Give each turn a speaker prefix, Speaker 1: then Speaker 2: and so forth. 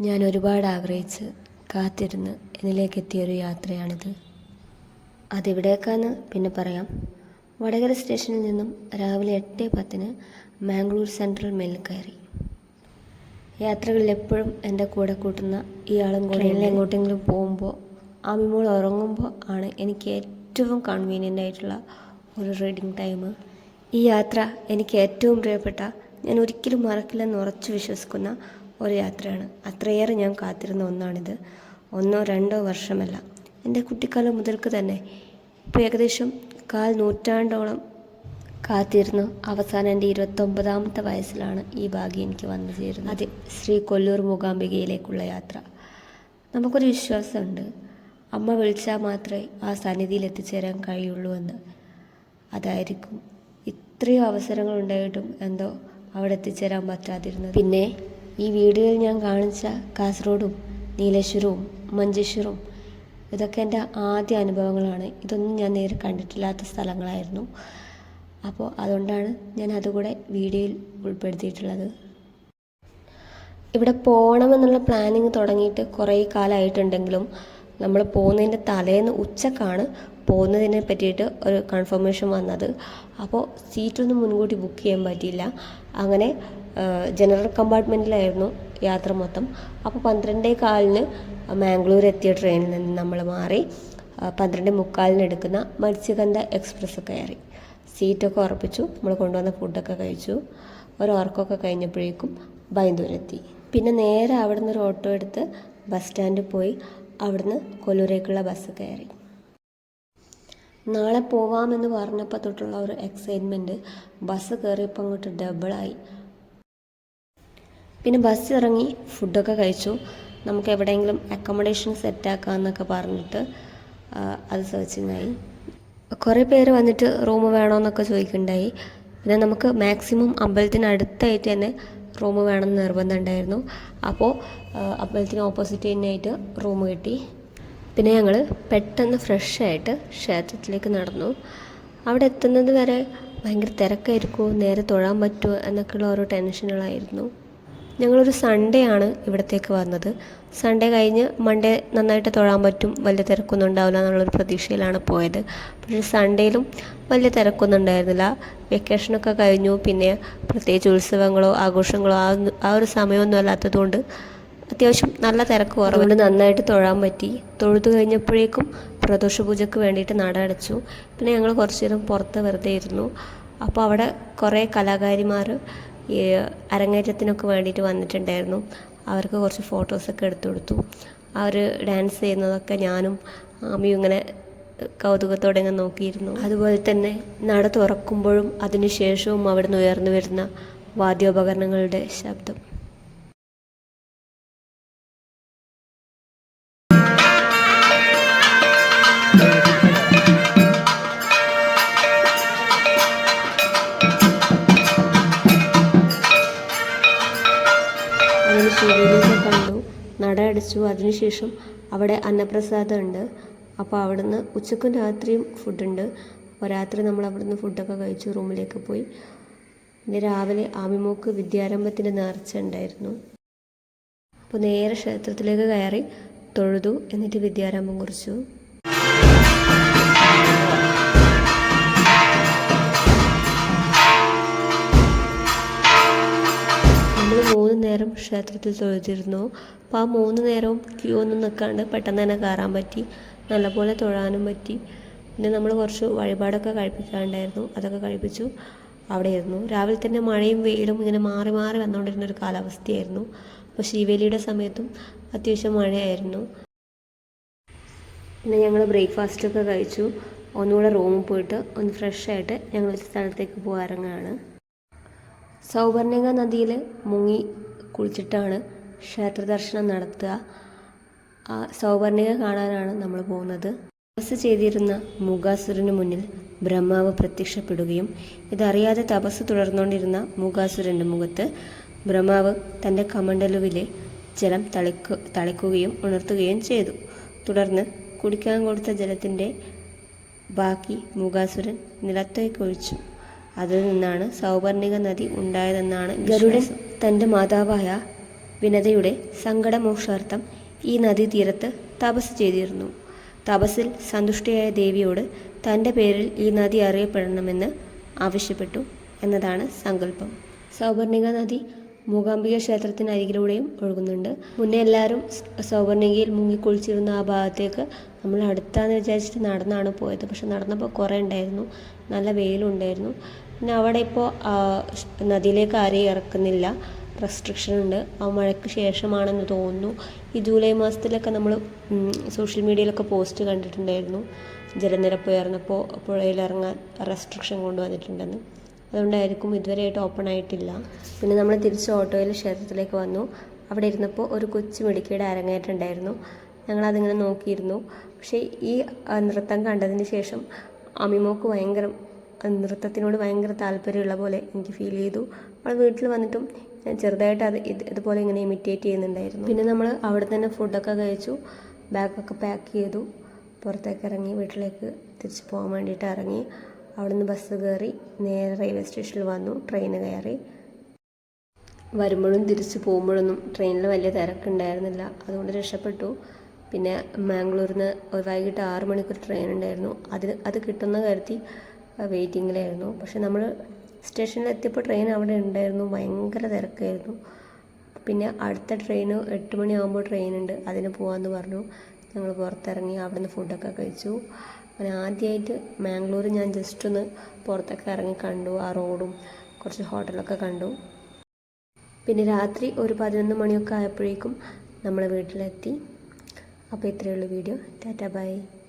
Speaker 1: ഞാൻ ഒരുപാട് ആഗ്രഹിച്ച് കാത്തിരുന്ന് എന്നിലേക്ക് എത്തിയൊരു യാത്രയാണിത്. അതെവിടേക്കാന്ന് പിന്നെ പറയാം. വടകര സ്റ്റേഷനിൽ നിന്നും രാവിലെ എട്ട് പത്തിന് മാംഗ്ലൂർ സെൻട്രൽ മെയിൽ കയറി. യാത്രകളിൽ എപ്പോഴും എന്റെ കൂടെ കൂട്ടുന്ന ഇയാളും കൂടെ എങ്ങോട്ടെങ്കിലും പോകുമ്പോൾ ആമിമോൾ ഉറങ്ങുമ്പോൾ ആണ് എനിക്ക് ഏറ്റവും കൺവീനിയന്റ് ആയിട്ടുള്ള ഒരു റീഡിങ് ടൈം ഈ യാത്ര എനിക്ക് ഏറ്റവും പ്രിയപ്പെട്ട ഞാൻ ഒരിക്കലും മറക്കില്ലെന്ന് ഉറച്ചു വിശ്വസിക്കുന്ന ഒരു യാത്രയാണ്. അത്രയേറെ ഞാൻ കാത്തിരുന്ന ഒന്നാണിത്. ഒന്നോ രണ്ടോ വർഷമല്ല. എന്റെ കുട്ടിക്കാലം മുതൽക്ക് തന്നെ ഇപ്പോൾ ഏകദേശം കാൽ നൂറ്റാണ്ടോളം കാത്തിരുന്നു. അവസാനം എന്റെ ഇരുപത്തൊമ്പതാമത്തെ വയസ്സിലാണ് ഈ ഭാഗ്യം എനിക്ക് വന്നു ചേരുന്നത്. അതെ. ശ്രീ കൊല്ലൂർ മൂകാംബികയിലേക്കുള്ള യാത്ര. നമുക്കൊരു വിശ്വാസമുണ്ട്. അമ്മ വിളിച്ചാൽ മാത്രമേ ആ സന്നിധിയിൽ എത്തിച്ചേരാൻ കഴിയുള്ളൂ എന്ന്. അതായിരിക്കും. ഇത്രയും അവസരങ്ങൾ ഉണ്ടായിട്ടും എന്തോ അവിടെ എത്തിച്ചേരാൻ പറ്റാതിരുന്നത്. പിന്നെ ഈ വീഡിയോയിൽ ഞാൻ കാണിച്ച കാസർഗോഡും നീലേശ്വരവും മഞ്ചേശ്വരവും ഇതൊക്കെ എന്റെ ആദ്യ അനുഭവങ്ങളാണ്. ഇതൊന്നും ഞാൻ നേരെ കണ്ടിട്ടില്ലാത്ത സ്ഥലങ്ങളായിരുന്നു. അപ്പോൾ അതുകൊണ്ടാണ് ഞാൻ അതുകൂടെ വീഡിയോയിൽ ഉൾപ്പെടുത്തിയിട്ടുള്ളത്. ഇവിടെ പോകണമെന്നുള്ള പ്ലാനിങ് തുടങ്ങിയിട്ട് കുറേ കാലമായിട്ടുണ്ടെങ്കിലും നമ്മൾ പോകുന്നതിന്റെ തലേന്ന് ഉച്ചക്കാണ് പോകുന്നതിനെ പറ്റിയിട്ട് ഒരു കൺഫർമേഷൻ വന്നത്. അപ്പോൾ സീറ്റൊന്നും മുൻകൂട്ടി ബുക്ക് ചെയ്യാൻ പറ്റിയില്ല. അങ്ങനെ ജനറൽ കമ്പാർട്ട്മെന്റിലായിരുന്നു യാത്ര മൊത്തം. അപ്പോൾ പന്ത്രണ്ടേ കാലിന് മാംഗ്ലൂർ എത്തിയ ട്രെയിനിൽ നിന്ന് നമ്മൾ മാറി പന്ത്രണ്ട് മുക്കാലിന് എടുക്കുന്ന മത്സ്യഗന്ധ എക്സ്പ്രസ് കയറി. സീറ്റൊക്കെ ഉറപ്പിച്ചു. നമ്മൾ കൊണ്ടുവന്ന ഫുഡൊക്കെ കഴിച്ചു. ഒരു ഉറക്കമൊക്കെ കഴിഞ്ഞപ്പോഴേക്കും ബൈന്ദൂരെത്തി പിന്നെ നേരെ അവിടുന്ന് ഒരു ഓട്ടോ എടുത്ത് ബസ് സ്റ്റാൻഡിൽ പോയി. അവിടുന്ന് കൊല്ലൂരേക്കുള്ള ബസ് കയറി. നാളെ പോവാമെന്ന് പറഞ്ഞപ്പോൾ തൊട്ടുള്ള ഒരു എക്സൈറ്റ്മെന്റ് ബസ് കയറിയപ്പോൾ അങ്ങോട്ട് ഡബിളായി പിന്നെ ബസ് ഇറങ്ങി ഫുഡൊക്കെ കഴിച്ചു. നമുക്ക് എവിടെയെങ്കിലും അക്കോമഡേഷൻ സെറ്റാക്കാമെന്നൊക്കെ പറഞ്ഞിട്ട് അത് സെർച്ചിങ്ങായി കുറേ പേര് വന്നിട്ട് റൂം വേണമെന്നൊക്കെ ചോദിക്കുന്നുണ്ടായി. പിന്നെ നമുക്ക് മാക്സിമം അമ്പലത്തിനടുത്തായിട്ട് തന്നെ റൂം വേണമെന്ന് നിർബന്ധമുണ്ടായിരുന്നു അപ്പോൾ അമ്പലത്തിന് ഓപ്പോസിറ്റ് തന്നെയായിട്ട് റൂം കിട്ടി. പിന്നെ ഞങ്ങൾ പെട്ടെന്ന് ഫ്രഷായിട്ട് ക്ഷേത്രത്തിലേക്ക് നടന്നു. അവിടെ എത്തുന്നത് വരെ ഭയങ്കര തിരക്കായിരിക്കുമോ നേരെ തൊഴാൻ പറ്റുമോ എന്നൊക്കെയുള്ള ഓരോ ടെൻഷനുകളായിരുന്നു. ഞങ്ങളൊരു സൺഡേ ആണ് ഇവിടത്തേക്ക് വന്നത്. സൺഡേ കഴിഞ്ഞ് മൺഡേ നന്നായിട്ട് തൊഴാൻ പറ്റും വലിയ തിരക്കൊന്നും ഉണ്ടാവില്ല എന്നുള്ളൊരു പ്രതീക്ഷയിലാണ് പോയത്. പക്ഷേ സൺഡേയിലും വലിയ തിരക്കൊന്നും ഉണ്ടായിരുന്നില്ല. വെക്കേഷനൊക്കെ കഴിഞ്ഞു പിന്നെ പ്രത്യേകിച്ച് ഉത്സവങ്ങളോ ആഘോഷങ്ങളോ ആ ആ ഒരു സമയമൊന്നും അല്ലാത്തതുകൊണ്ട് അത്യാവശ്യം നല്ല തിരക്ക് കുറവുണ്ട് നന്നായിട്ട് തൊഴാൻ പറ്റി. തൊഴുതു കഴിഞ്ഞപ്പോഴേക്കും പ്രദോഷ പൂജയ്ക്ക് വേണ്ടിയിട്ട് നട അടച്ചു. പിന്നെ ഞങ്ങൾ കുറച്ചു നേരം പുറത്ത് വെറുതെ ഇരുന്നു. അപ്പോൾ അവിടെ കുറേ കലാകാരിമാർ ഈ അരങ്ങേറ്റത്തിനൊക്കെ വേണ്ടിയിട്ട് വന്നിട്ടുണ്ടായിരുന്നു. അവർക്ക് കുറച്ച് ഫോട്ടോസൊക്കെ എടുത്തു കൊടുത്തു. അവർ ഡാൻസ് ചെയ്യുന്നതൊക്കെ ഞാനും ആമിയും ഇങ്ങനെ കൗതുകത്തോടെ ഇങ്ങനെ നോക്കിയിരുന്നു. അതുപോലെ തന്നെ നട തുറക്കുമ്പോഴും അതിനുശേഷവും അവിടുന്ന് ഉയർന്നു വരുന്ന വാദ്യോപകരണങ്ങളുടെ ശബ്ദം. ശിവലിംഗം കണ്ടു. നട അടിച്ചു. അതിനുശേഷം അവിടെ അന്നപ്രസാദം ഉണ്ട് അപ്പോൾ അവിടുന്ന് ഉച്ചക്കും രാത്രിയും ഫുഡുണ്ട്. അപ്പോൾ രാത്രി നമ്മൾ അവിടുന്ന് ഫുഡൊക്കെ കഴിച്ചു. റൂമിലേക്ക് പോയി. പിന്നെ രാവിലെ ആമിമോക്ക് വിദ്യാരംഭത്തിന്റെ നേർച്ച ഉണ്ടായിരുന്നു. അപ്പോൾ നേരെ ക്ഷേത്രത്തിലേക്ക് കയറി തൊഴുതു. എന്നിട്ട് വിദ്യാരംഭം കുറിച്ചു. ക്ഷേത്രത്തിൽ തൊഴുതിരുന്നു. അപ്പോൾ ആ മൂന്ന് നേരവും ക്യൂ ഒന്നും നിൽക്കാണ്ട് പെട്ടെന്ന് തന്നെ കയറാൻ പറ്റി. നല്ലപോലെ തൊഴാനും പറ്റി. പിന്നെ നമ്മൾ കുറച്ച് വഴിപാടൊക്കെ കഴിപ്പിക്കാണ്ടായിരുന്നു. അതൊക്കെ കഴിപ്പിച്ചു. അവിടെ ഇരുന്നു രാവിലെ തന്നെ മഴയും വെയിലും ഇങ്ങനെ മാറി മാറി വന്നുകൊണ്ടിരുന്ന ഒരു കാലാവസ്ഥയായിരുന്നു. അപ്പോൾ ശിവേലിയുടെ സമയത്തും അത്യാവശ്യം മഴയായിരുന്നു. പിന്നെ ഞങ്ങൾ ബ്രേക്ക്ഫാസ്റ്റൊക്കെ കഴിച്ചു. ഒന്നുകൂടെ റൂമിൽ പോയിട്ട് ഒന്ന് ഫ്രഷ് ആയിട്ട് ഞങ്ങൾ ഒരു സ്ഥലത്തേക്ക് പോകാറങ്ങാണ് സൗവർണിക നദിയിൽ മുങ്ങി കുളിച്ചിട്ടാണ് ക്ഷേത്ര ദർശനം നടത്തുക. ആ സൗവർണിക കാണാനാണ് നമ്മൾ പോകുന്നത്. തപസ് ചെയ്തിരുന്ന മുഖാസുരന് മുന്നിൽ ബ്രഹ്മാവ് പ്രത്യക്ഷപ്പെടുകയും ഇതറിയാതെ തപസ് തുടർന്നുകൊണ്ടിരുന്ന മുഖാസുരന്റെ മുഖത്ത് ബ്രഹ്മാവ് തന്റെ കമണ്ടലുവിലെ ജലം തളിക്കു തളിക്കുകയും ഉണർത്തുകയും ചെയ്തു. തുടർന്ന് കുടിക്കാൻ കൊടുത്ത ജലത്തിന്റെ ബാക്കി മുഖാസുരൻ നിലത്തേക്കൊഴിച്ചു. അതിൽ നിന്നാണ് സൗവർണിക നദി ഉണ്ടായതെന്നാണ് ഗരുഡൻ തന്റെ മാതാവായ വിനതയുടെ സങ്കടമോക്ഷാർത്ഥം ഈ നദീതീരത്ത് തപസ് ചെയ്തിരുന്നു. തപസ്സിൽ സന്തുഷ്ടയായ ദേവിയോട് തന്റെ പേരിൽ ഈ നദി അറിയപ്പെടണമെന്ന് ആവശ്യപ്പെട്ടു എന്നതാണ് സങ്കല്പം. സൗവർണിക നദി മൂകാംബിക ക്ഷേത്രത്തിനരികിലൂടെയും ഒഴുകുന്നുണ്ട്. മുന്നേ എല്ലാവരും സൗവർണികയിൽ മുങ്ങിക്കുളിച്ചിരുന്ന ആ ഭാഗത്തേക്ക് നമ്മൾ അടുത്താന്ന് വിചാരിച്ചിട്ട് നടന്നാണ് പോയത്. പക്ഷെ നടന്നപ്പോൾ കുറേ ഉണ്ടായിരുന്നു. നല്ല വെയിലും ഉണ്ടായിരുന്നു. പിന്നെ അവിടെ ഇപ്പോൾ നദിയിലേക്ക് ആരെയും ഇറക്കുന്നില്ല. റെസ്ട്രിക്ഷൻ ഉണ്ട്. ആ മഴയ്ക്ക് ശേഷമാണെന്ന് തോന്നുന്നു. ഈ ജൂലൈ മാസത്തിലൊക്കെ നമ്മൾ സോഷ്യൽ മീഡിയയിലൊക്കെ പോസ്റ്റ് കണ്ടിട്ടുണ്ടായിരുന്നു. ജലനിരപ്പ് ഉയർന്നപ്പോൾ പുഴയിലിറങ്ങാൻ റെസ്ട്രിക്ഷൻ കൊണ്ടുവന്നിട്ടുണ്ടെന്ന്. അതുകൊണ്ടായിരിക്കും ഇതുവരെയായിട്ട് ഓപ്പൺ ആയിട്ടില്ല. പിന്നെ നമ്മൾ തിരിച്ച് ഓട്ടോയിൽ ക്ഷേത്രത്തിലേക്ക് വന്നു. അവിടെ ഇരുന്നപ്പോൾ ഒരു കൊച്ചു മിടുക്കിയുടെ അരങ്ങേറ്റുണ്ടായിരുന്നു ഞങ്ങളതിങ്ങനെ നോക്കിയിരുന്നു. പക്ഷേ ഈ നൃത്തം കണ്ടതിന് ശേഷം അമിമോക്ക് ഭയങ്കര നൃത്തത്തിനോട് ഭയങ്കര താല്പര്യമുള്ള പോലെ എനിക്ക് ഫീൽ ചെയ്തു. അവൾ വീട്ടിൽ വന്നിട്ടും ഞാൻ ചെറുതായിട്ട് അത് ഇത് ഇതുപോലെ ഇങ്ങനെ ഇമിറ്റേറ്റ് ചെയ്യുന്നുണ്ടായിരുന്നു. പിന്നെ നമ്മൾ അവിടെ തന്നെ ഫുഡൊക്കെ കഴിച്ചു. ബാഗൊക്കെ പാക്ക് ചെയ്തു. പുറത്തേക്ക് ഇറങ്ങി വീട്ടിലേക്ക് തിരിച്ച് പോകാൻ വേണ്ടിയിട്ട് ഇറങ്ങി. അവിടെ നിന്ന് ബസ് കയറി നേരെ റെയിൽവേ സ്റ്റേഷനിൽ വന്നു. ട്രെയിൻ കയറി. വരുമ്പോഴും തിരിച്ച് പോകുമ്പോഴൊന്നും ട്രെയിനിൽ വലിയ തിരക്കുണ്ടായിരുന്നില്ല. അതുകൊണ്ട് രക്ഷപ്പെട്ടു. പിന്നെ മാംഗ്ലൂരിൽ നിന്ന് വൈകിട്ട് ആറ് മണിക്ക് ഒരു ട്രെയിൻ ഉണ്ടായിരുന്നു. അതിന് അത് കിട്ടുന്ന കരുതി വെയിറ്റിങ്ങിലായിരുന്നു. പക്ഷെ നമ്മൾ സ്റ്റേഷനിൽ എത്തിയപ്പോൾ ട്രെയിൻ അവിടെ ഉണ്ടായിരുന്നു. ഭയങ്കര തിരക്കായിരുന്നു. പിന്നെ അടുത്ത ട്രെയിൻ എട്ട് മണിയാകുമ്പോൾ ട്രെയിൻ ഉണ്ട്. അതിന് പോകാമെന്ന് പറഞ്ഞു. ഞങ്ങൾ പുറത്തിറങ്ങി അവിടെ നിന്ന് ഫുഡൊക്കെ കഴിച്ചു. അങ്ങനെ ആദ്യമായിട്ട് മാംഗ്ലൂർ ഞാൻ ജസ്റ്റ് ഒന്ന് പുറത്തൊക്കെ ഇറങ്ങി കണ്ടു. ആ റോഡും കുറച്ച് ഹോട്ടലൊക്കെ കണ്ടു. പിന്നെ രാത്രി ഒരു പതിനൊന്ന് മണിയൊക്കെ ആയപ്പോഴേക്കും നമ്മൾ വീട്ടിലെത്തി. അപ്പോൾ ഇത്രയുള്ള വീഡിയോ. ടാറ്റ ബൈ.